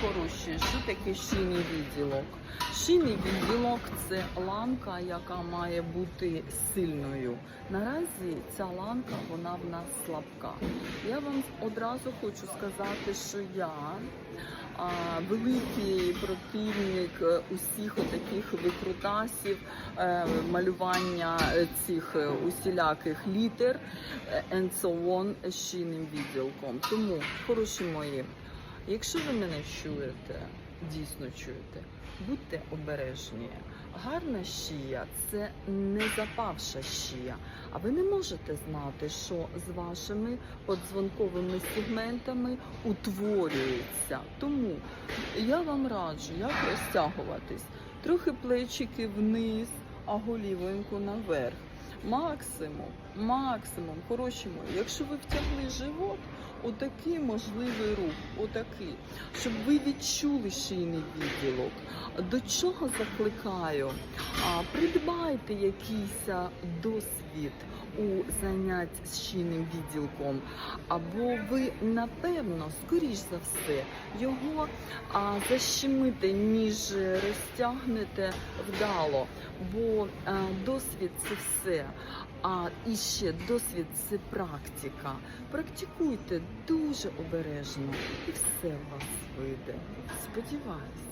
хороші, що таке шийний відділок? Шийний відділок це ланка, яка має бути сильною. Наразі ця ланка вона в нас слабка. Я вам одразу хочу сказати, що я а, великий противник е, усіх отаких викрутасів, е, малювання цих е, усіляких літер е, and so on шийним відділком. Тому, хороші мої, якщо ви мене чуєте, дійсно чуєте, будьте обережні. Гарна шия це не запавша шия. А ви не можете знати, що з вашими подзвонковими сегментами утворюється. Тому я вам раджу, як розтягуватись. Трохи плечики вниз, а голівоньку наверх. Максимум, максимум, хороші мої, якщо ви втягли живот, отакий можливий рух, отакий, щоб ви відчули шийний відділок. До чого закликаю? Придбайте якийсь досвід у занять з шийним відділком, або ви напевно, скоріш за все, його защемите, ніж розтягнете вдало, бо а, досвід це все. А і ще досвід це практика. Практикуйте дуже обережно, і все у вас вийде. Сподіваюсь.